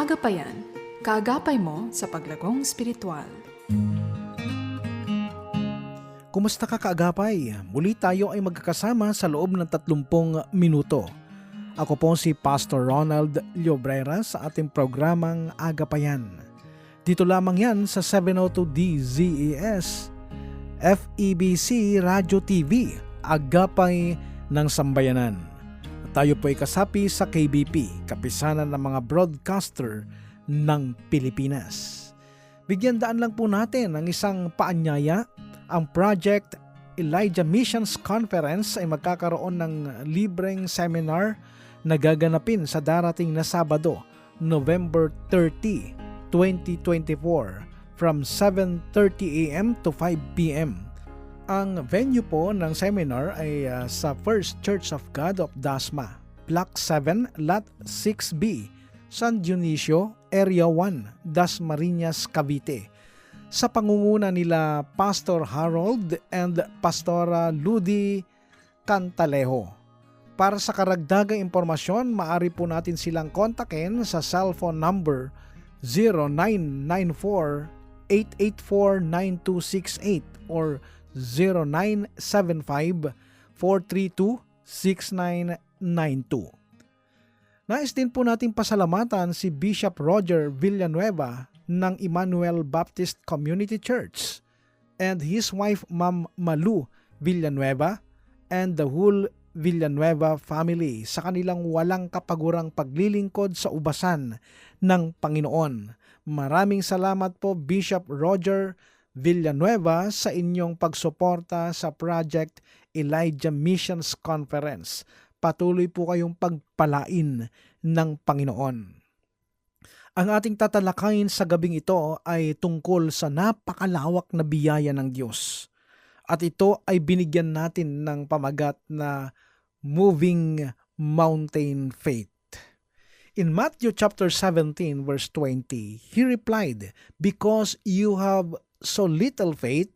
Agapayan, kaagapay mo sa paglagong spiritual. Kumusta ka kaagapay? Muli tayo ay magkakasama sa loob ng 30 minuto. Ako po si Pastor Ronald Llobrera sa ating programang Agapayan. Dito lamang yan sa 702 DZES, FEBC Radio TV, Agapay ng Sambayanan. Tayo po ay kasapi sa KBP, Kapisanan ng mga Broadcaster ng Pilipinas. Bigyan daan lang po natin ang isang paanyaya ang Project Elijah Missions Conference ay magkakaroon ng libreng seminar na gaganapin sa darating na Sabado, November 30, 2024 from 7.30 a.m. to 5 p.m. Ang venue po ng seminar ay uh, sa First Church of God of Dasma, Block 7, Lot 6B, San Dionisio, Area 1, Dasmariñas, Cavite sa pangunguna nila Pastor Harold and Pastora Ludi Cantalejo. Para sa karagdagang impormasyon, maaari po natin silang kontakin sa cellphone number 0994-884-9268 or 0975-432-6992. Nais din po natin pasalamatan si Bishop Roger Villanueva ng Emmanuel Baptist Community Church and his wife Ma'am Malu Villanueva and the whole Villanueva family sa kanilang walang kapagurang paglilingkod sa ubasan ng Panginoon. Maraming salamat po Bishop Roger Villanueva sa inyong pagsuporta sa Project Elijah Missions Conference. Patuloy po kayong pagpalain ng Panginoon. Ang ating tatalakayin sa gabing ito ay tungkol sa napakalawak na biyaya ng Diyos. At ito ay binigyan natin ng pamagat na moving mountain faith. In Matthew chapter 17 verse 20, he replied, Because you have so little faith,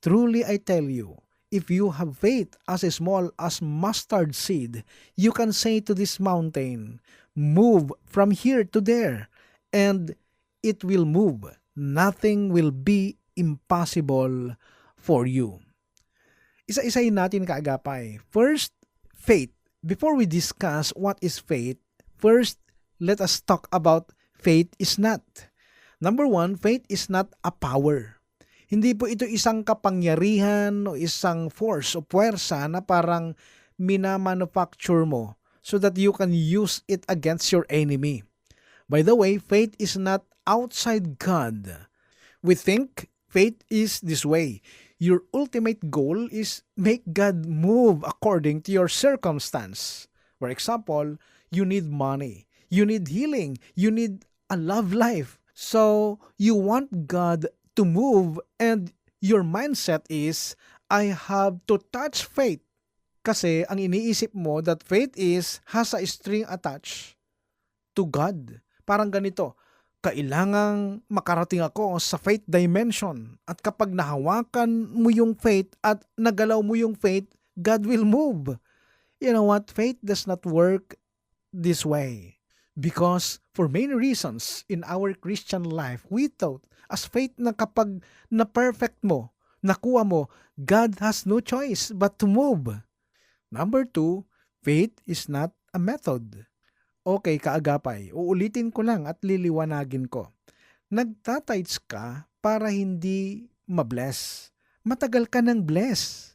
truly I tell you, if you have faith as small as mustard seed, you can say to this mountain, Move from here to there, and it will move. Nothing will be impossible for you. Isa-isayin natin kaagapay. First, faith. Before we discuss what is faith, first, let us talk about faith is not. Number one, faith is not a power. Hindi po ito isang kapangyarihan o isang force o puwersa na parang minamanufacture mo so that you can use it against your enemy. By the way, faith is not outside God. We think faith is this way. Your ultimate goal is make God move according to your circumstance. For example, you need money, you need healing, you need a love life. So you want God to move and your mindset is, I have to touch faith. Kasi ang iniisip mo that faith is has a string attached to God. Parang ganito, kailangang makarating ako sa faith dimension. At kapag nahawakan mo yung faith at nagalaw mo yung faith, God will move. You know what? Faith does not work this way. Because for many reasons in our Christian life, we thought as faith na kapag na-perfect mo, nakuha mo, God has no choice but to move. Number two, faith is not a method. Okay, kaagapay. Uulitin ko lang at liliwanagin ko. Nagtatights ka para hindi mabless. Matagal ka ng bless.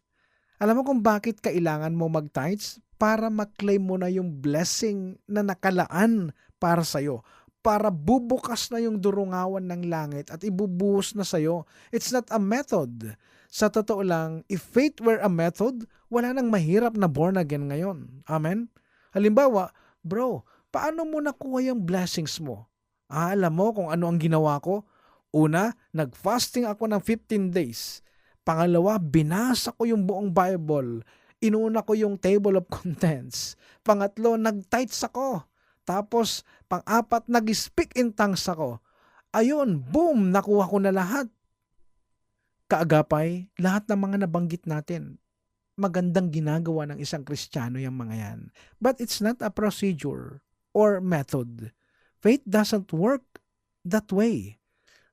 Alam mo kung bakit kailangan mo mag-tithes? Para maklaim mo na yung blessing na nakalaan para sa'yo. Para bubukas na yung durungawan ng langit at ibubuhos na sa'yo. It's not a method. Sa totoo lang, if faith were a method, wala nang mahirap na born again ngayon. Amen? Halimbawa, bro, paano mo nakuha yung blessings mo? Ah, alam mo kung ano ang ginawa ko? Una, nag-fasting ako ng 15 days. Pangalawa, binasa ko yung buong Bible. Inuna ko yung table of contents. Pangatlo, nag-tights ako. Tapos, pang-apat, nag-speak in tongues ako. Ayun, boom, nakuha ko na lahat. Kaagapay, lahat ng mga nabanggit natin, magandang ginagawa ng isang Kristiyano yung mga yan. But it's not a procedure or method. Faith doesn't work that way.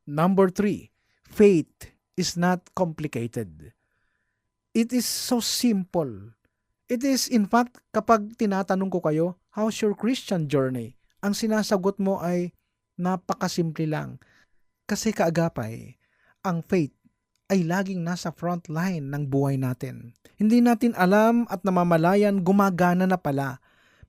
Number three, faith is not complicated. It is so simple. It is, in fact, kapag tinatanong ko kayo, how's your Christian journey? Ang sinasagot mo ay napakasimple lang. Kasi kaagapay, ang faith ay laging nasa front line ng buhay natin. Hindi natin alam at namamalayan gumagana na pala.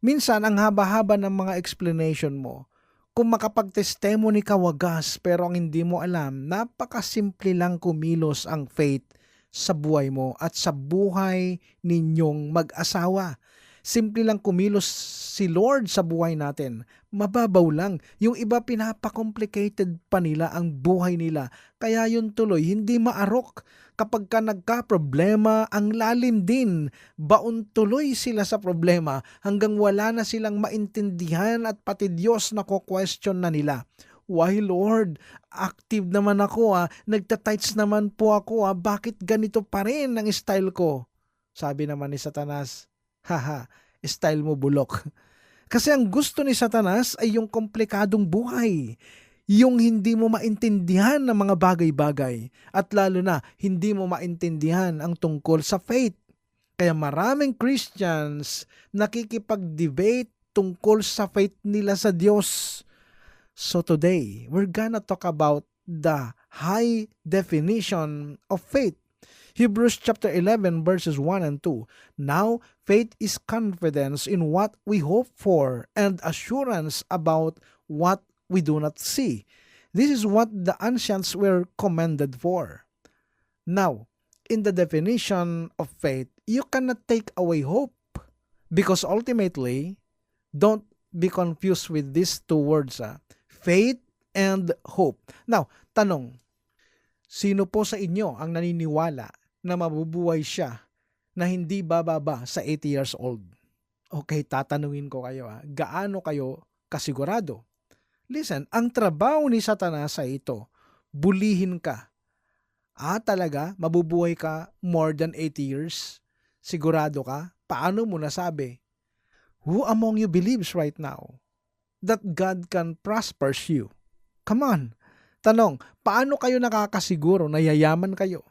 Minsan ang haba-haba ng mga explanation mo. Kung makapag-testimony ka wagas pero ang hindi mo alam, napakasimple lang kumilos ang faith sa buhay mo at sa buhay ninyong mag-asawa. Simple lang kumilos si Lord sa buhay natin. Mababaw lang. Yung iba pinapa-complicated pa nila ang buhay nila. Kaya yun tuloy, hindi maarok. Kapag ka nagka-problema, ang lalim din. Baon tuloy sila sa problema hanggang wala na silang maintindihan at pati Diyos na question na nila. Why Lord, active naman ako ah, nagtatights naman po ako ah, bakit ganito pa rin ang style ko? Sabi naman ni Satanas, haha, style mo bulok. Kasi ang gusto ni Satanas ay yung komplikadong buhay. Yung hindi mo maintindihan ng mga bagay-bagay. At lalo na, hindi mo maintindihan ang tungkol sa faith. Kaya maraming Christians nakikipag-debate tungkol sa faith nila sa Diyos. So today, we're gonna talk about the high definition of faith. Hebrews chapter 11 verses 1 and 2. Now, faith is confidence in what we hope for and assurance about what we do not see. This is what the ancients were commended for. Now, in the definition of faith, you cannot take away hope because ultimately, don't be confused with these two words, ah, faith and hope. Now, tanong, sino po sa inyo ang naniniwala na mabubuhay siya na hindi bababa sa 80 years old? Okay, tatanungin ko kayo ha. Gaano kayo kasigurado? Listen, ang trabaho ni Satanas ay ito. Bulihin ka. Ah, talaga? Mabubuhay ka more than 80 years? Sigurado ka? Paano mo nasabi? Who among you believes right now that God can prosper you? Come on. Tanong, paano kayo nakakasiguro na yayaman kayo?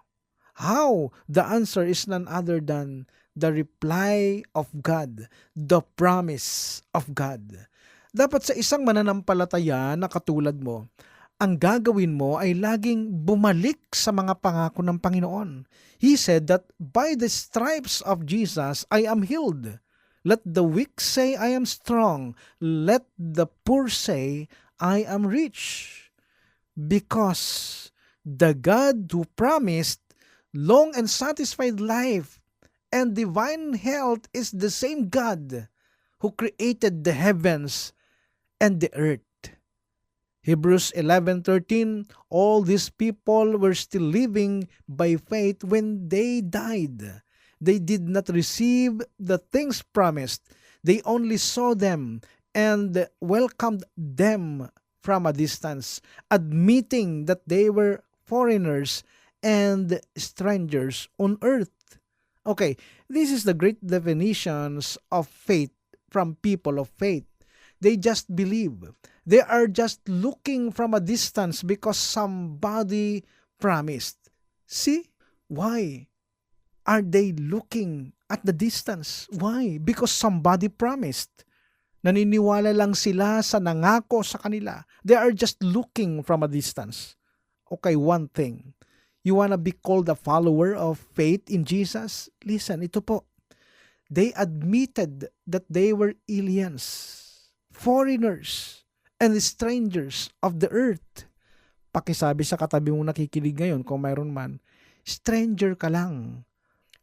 How? The answer is none other than the reply of God, the promise of God. Dapat sa isang mananampalataya na katulad mo, ang gagawin mo ay laging bumalik sa mga pangako ng Panginoon. He said that by the stripes of Jesus I am healed. Let the weak say I am strong. Let the poor say I am rich. Because the God who promised long and satisfied life and divine health is the same God who created the heavens and the earth. Hebrews 11:13 All these people were still living by faith when they died. They did not receive the things promised. They only saw them and welcomed them from a distance, admitting that they were foreigners and strangers on earth. Okay, this is the great definitions of faith from people of faith. They just believe. They are just looking from a distance because somebody promised. See? Why are they looking at the distance? Why? Because somebody promised. Naniniwala lang sila sa nangako sa kanila. They are just looking from a distance. Okay, one thing. You wanna be called a follower of faith in Jesus? Listen, ito po. They admitted that they were aliens, foreigners, and strangers of the earth. Pakisabi sa katabi mong nakikinig ngayon kung mayroon man, stranger ka lang.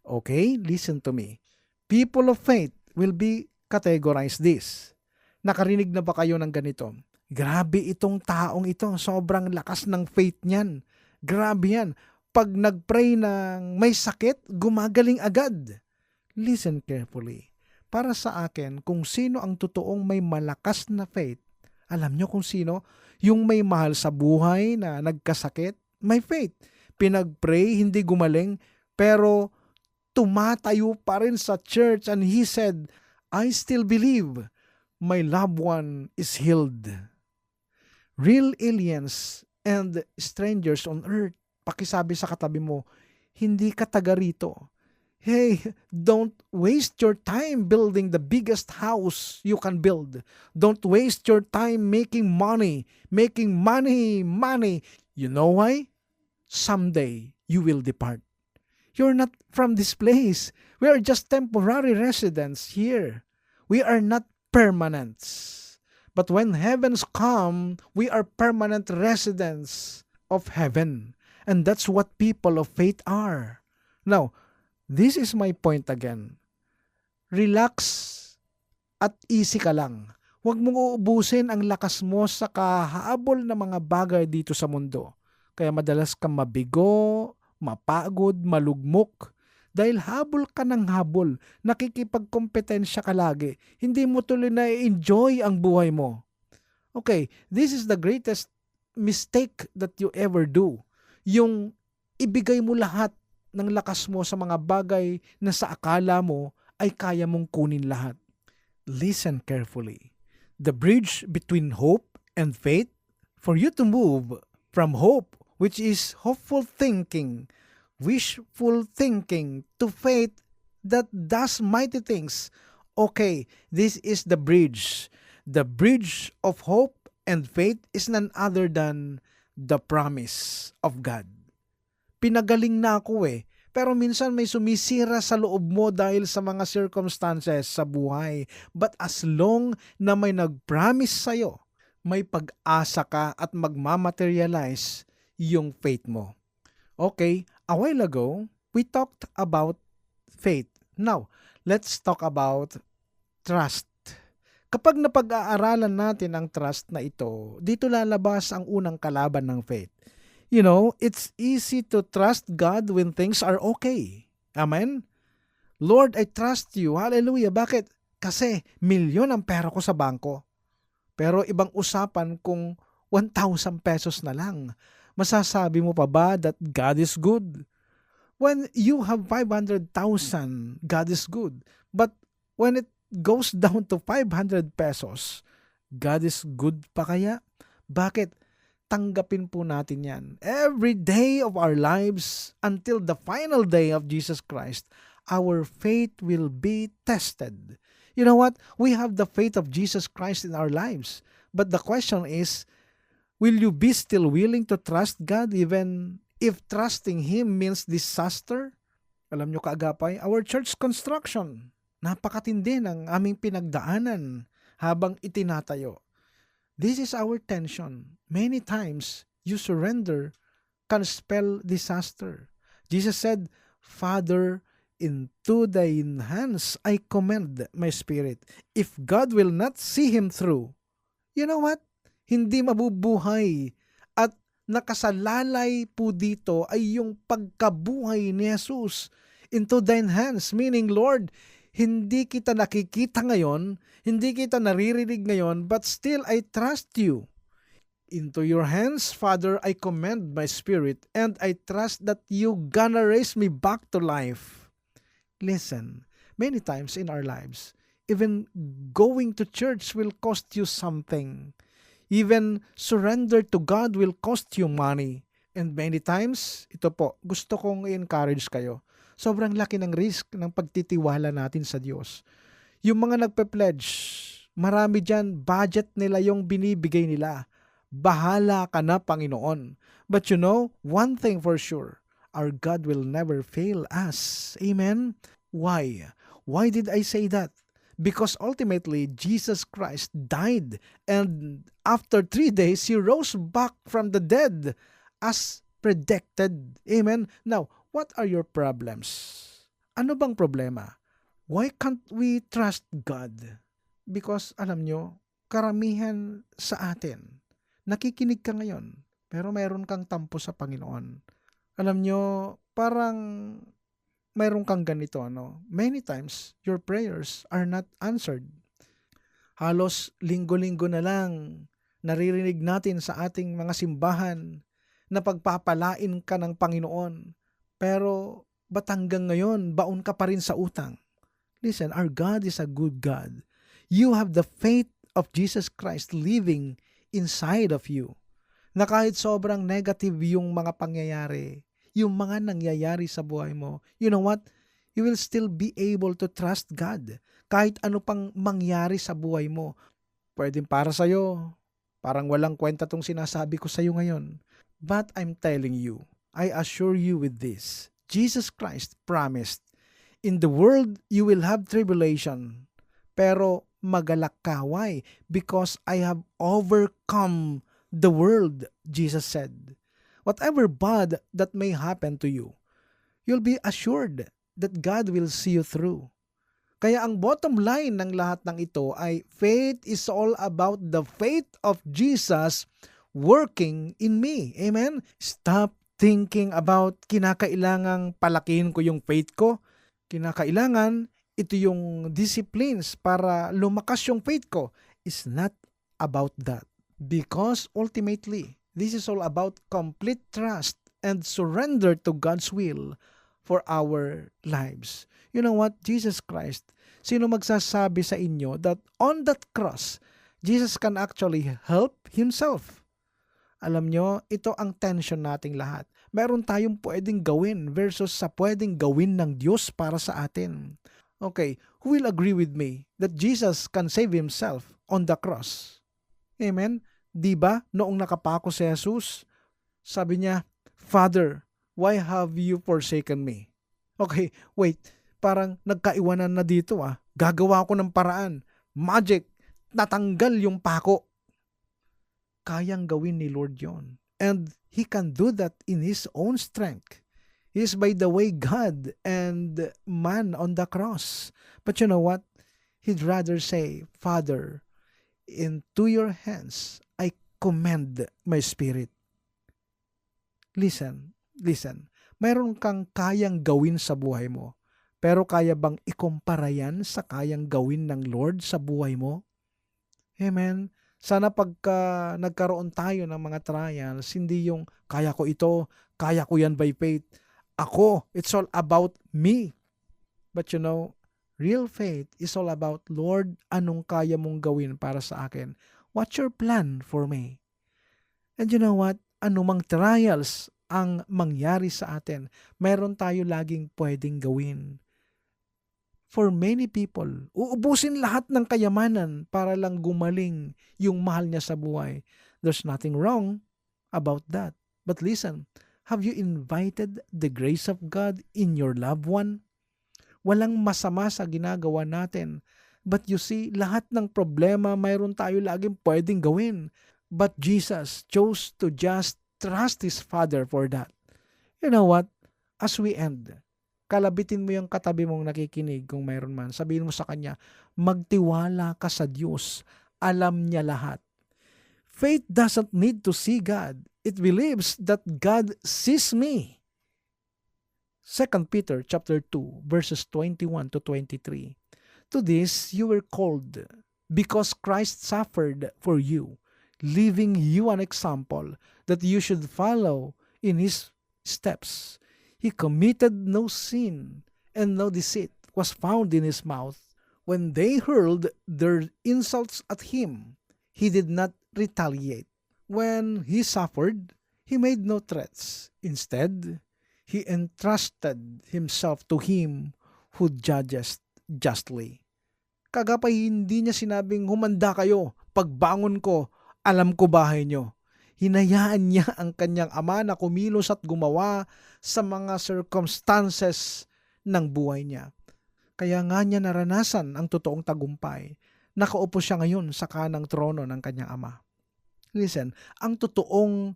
Okay, listen to me. People of faith will be categorized this. Nakarinig na ba kayo ng ganito? Grabe itong taong ito. Sobrang lakas ng faith niyan. Grabe yan. Pag nagpray ng may sakit, gumagaling agad. Listen carefully. Para sa akin, kung sino ang totoong may malakas na faith, alam nyo kung sino? Yung may mahal sa buhay na nagkasakit, may faith. Pinagpray, hindi gumaling, pero tumatayo pa rin sa church and he said, I still believe my loved one is healed. real aliens and strangers on earth. Pakisabi sa katabi mo, hindi ka taga rito. Hey, don't waste your time building the biggest house you can build. Don't waste your time making money, making money, money. You know why? Someday you will depart. You're not from this place. We are just temporary residents here. We are not permanents. But when heavens come, we are permanent residents of heaven. And that's what people of faith are. Now, this is my point again. Relax at easy ka lang. Huwag mong uubusin ang lakas mo sa kahabol na mga bagay dito sa mundo. Kaya madalas kang mabigo, mapagod, malugmok. Dahil habol ka ng habol, nakikipagkompetensya ka lagi. Hindi mo tuloy na enjoy ang buhay mo. Okay, this is the greatest mistake that you ever do. Yung ibigay mo lahat ng lakas mo sa mga bagay na sa akala mo ay kaya mong kunin lahat. Listen carefully. The bridge between hope and faith, for you to move from hope, which is hopeful thinking, wishful thinking, to faith that does mighty things. Okay, this is the bridge. The bridge of hope and faith is none other than the promise of God. Pinagaling na ako eh. Pero minsan may sumisira sa loob mo dahil sa mga circumstances sa buhay. But as long na may nag-promise sa'yo, may pag-asa ka at magmamaterialize yung faith mo. Okay, a while ago, we talked about faith. Now, let's talk about trust. Kapag napag-aaralan natin ang trust na ito, dito lalabas ang unang kalaban ng faith. You know, it's easy to trust God when things are okay. Amen? Lord, I trust you. Hallelujah. Bakit? Kasi milyon ang pera ko sa bangko. Pero ibang usapan kung 1,000 pesos na lang. Masasabi mo pa ba that God is good? When you have 500,000, God is good. But when it goes down to 500 pesos, God is good pa kaya? Bakit? Tanggapin po natin yan. Every day of our lives until the final day of Jesus Christ, our faith will be tested. You know what? We have the faith of Jesus Christ in our lives. But the question is, will you be still willing to trust God even if trusting Him means disaster? Alam nyo kaagapay, our church construction, napakatindi ng aming pinagdaanan habang itinatayo. This is our tension. Many times, you surrender can spell disaster. Jesus said, Father, into thine hands I commend my spirit. If God will not see him through, you know what? Hindi mabubuhay. At nakasalalay po dito ay yung pagkabuhay ni Jesus into thine hands. Meaning, Lord, hindi kita nakikita ngayon, hindi kita naririnig ngayon, but still I trust you. Into your hands, Father, I commend my spirit, and I trust that you gonna raise me back to life. Listen, many times in our lives, even going to church will cost you something. Even surrender to God will cost you money. And many times, ito po, gusto kong i-encourage kayo sobrang laki ng risk ng pagtitiwala natin sa Diyos. Yung mga nagpe-pledge, marami dyan, budget nila yung binibigay nila. Bahala ka na, Panginoon. But you know, one thing for sure, our God will never fail us. Amen? Why? Why did I say that? Because ultimately, Jesus Christ died and after three days, He rose back from the dead as predicted. Amen? Now, What are your problems? Ano bang problema? Why can't we trust God? Because alam nyo, karamihan sa atin, nakikinig ka ngayon, pero mayroon kang tampo sa Panginoon. Alam nyo, parang mayroon kang ganito, ano? Many times, your prayers are not answered. Halos linggo-linggo na lang, naririnig natin sa ating mga simbahan na pagpapalain ka ng Panginoon pero ba't hanggang ngayon, baon ka pa rin sa utang? Listen, our God is a good God. You have the faith of Jesus Christ living inside of you na kahit sobrang negative yung mga pangyayari, yung mga nangyayari sa buhay mo, you know what? You will still be able to trust God. Kahit ano pang mangyari sa buhay mo. Pwedeng para sa'yo. Parang walang kwenta tong sinasabi ko sa'yo ngayon. But I'm telling you, I assure you with this. Jesus Christ promised, In the world you will have tribulation, pero magalak ka. Why? Because I have overcome the world, Jesus said. Whatever bad that may happen to you, you'll be assured that God will see you through. Kaya ang bottom line ng lahat ng ito ay faith is all about the faith of Jesus working in me. Amen? Stop thinking about kinakailangang palakihin ko yung faith ko. Kinakailangan ito yung disciplines para lumakas yung faith ko. It's not about that. Because ultimately, this is all about complete trust and surrender to God's will for our lives. You know what? Jesus Christ, sino magsasabi sa inyo that on that cross, Jesus can actually help Himself? Alam nyo, ito ang tension nating lahat. Meron tayong pwedeng gawin versus sa pwedeng gawin ng Diyos para sa atin. Okay, who will agree with me that Jesus can save Himself on the cross? Amen? Di ba, noong nakapako si Jesus, sabi niya, Father, why have you forsaken me? Okay, wait, parang nagkaiwanan na dito ah. Gagawa ko ng paraan. Magic, natanggal yung pako. Kayang gawin ni Lord yon. And He can do that in His own strength. He is by the way God and man on the cross. But you know what? He'd rather say, Father, into your hands I commend my spirit. Listen, listen. Mayroon kang kayang gawin sa buhay mo. Pero kaya bang ikumpara yan sa kayang gawin ng Lord sa buhay mo? Amen. Sana pagka nagkaroon tayo ng mga trials, hindi yung kaya ko ito, kaya ko yan by faith. Ako, it's all about me. But you know, real faith is all about, Lord, anong kaya mong gawin para sa akin? What's your plan for me? And you know what? Anumang trials ang mangyari sa atin, meron tayo laging pwedeng gawin. For many people, uubusin lahat ng kayamanan para lang gumaling yung mahal niya sa buhay. There's nothing wrong about that. But listen, have you invited the grace of God in your loved one? Walang masama sa ginagawa natin. But you see, lahat ng problema mayroon tayo laging pwedeng gawin. But Jesus chose to just trust His Father for that. You know what? As we end, kalabitin mo yung katabi mong nakikinig kung mayroon man. Sabihin mo sa kanya, magtiwala ka sa Diyos. Alam niya lahat. Faith doesn't need to see God. It believes that God sees me. 2 Peter chapter 2 verses 21 to 23. To this you were called because Christ suffered for you, leaving you an example that you should follow in his steps. He committed no sin, and no deceit was found in his mouth. When they hurled their insults at him, he did not retaliate. When he suffered, he made no threats. Instead, he entrusted himself to him who judges justly. Kagapay hindi niya sinabing humanda kayo, pagbangon ko, alam ko bahay niyo. Hinayaan niya ang kanyang ama na kumilos at gumawa sa mga circumstances ng buhay niya. Kaya nga niya naranasan ang totoong tagumpay. Nakaupo siya ngayon sa kanang trono ng kanyang ama. Listen, ang totoong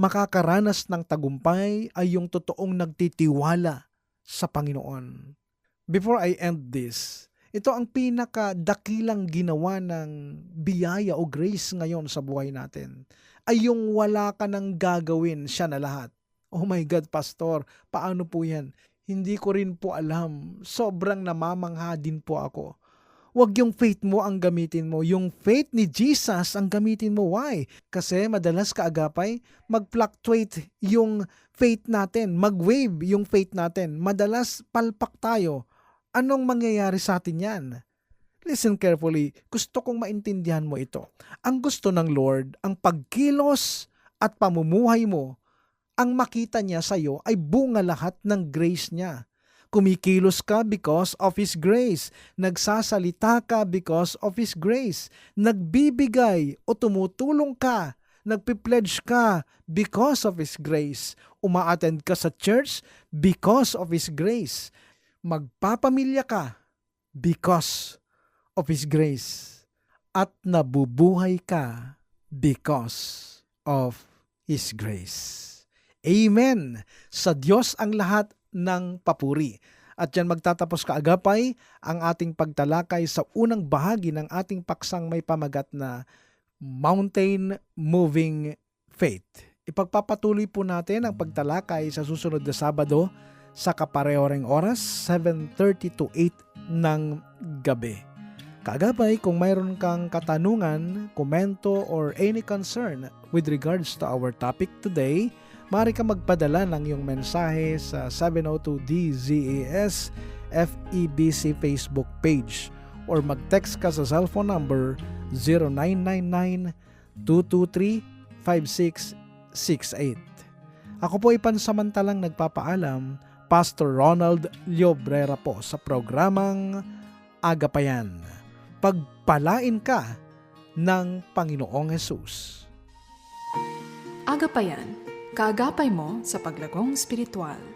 makakaranas ng tagumpay ay yung totoong nagtitiwala sa Panginoon. Before I end this, ito ang pinakadakilang ginawa ng biyaya o grace ngayon sa buhay natin. Ay yung wala ka nang gagawin siya na lahat. Oh my God, Pastor, paano po yan? Hindi ko rin po alam. Sobrang namamangha din po ako. Huwag yung faith mo ang gamitin mo. Yung faith ni Jesus ang gamitin mo. Why? Kasi madalas kaagapay, mag-fluctuate yung faith natin. Mag-wave yung faith natin. Madalas palpak tayo. Anong mangyayari sa atin yan? Listen carefully. Gusto kong maintindihan mo ito. Ang gusto ng Lord, ang pagkilos at pamumuhay mo, ang makita niya sa iyo ay bunga lahat ng grace niya. Kumikilos ka because of His grace. Nagsasalita ka because of His grace. Nagbibigay o tumutulong ka. Nagpipledge ka because of His grace. Umaattend ka sa church because of His grace. Magpapamilya ka because of His grace. At nabubuhay ka because of His grace. Amen! Sa Diyos ang lahat ng papuri. At yan magtatapos kaagapay ang ating pagtalakay sa unang bahagi ng ating paksang may pamagat na Mountain Moving Faith. Ipagpapatuloy po natin ang pagtalakay sa susunod na Sabado sa kapareho ring oras, 7.30 to 8 ng gabi. Kaagapay, kung mayroon kang katanungan, komento, or any concern with regards to our topic today, maaari ka magpadala ng iyong mensahe sa 702DZAS FEBC Facebook page or mag-text ka sa cellphone number 0999-223-5668. Ako po ay pansamantalang nagpapaalam, Pastor Ronald Llobrera po sa programang Agapayan. Pagpalain ka ng Panginoong Hesus. Agapayan, kaagapay mo sa paglagong spiritual.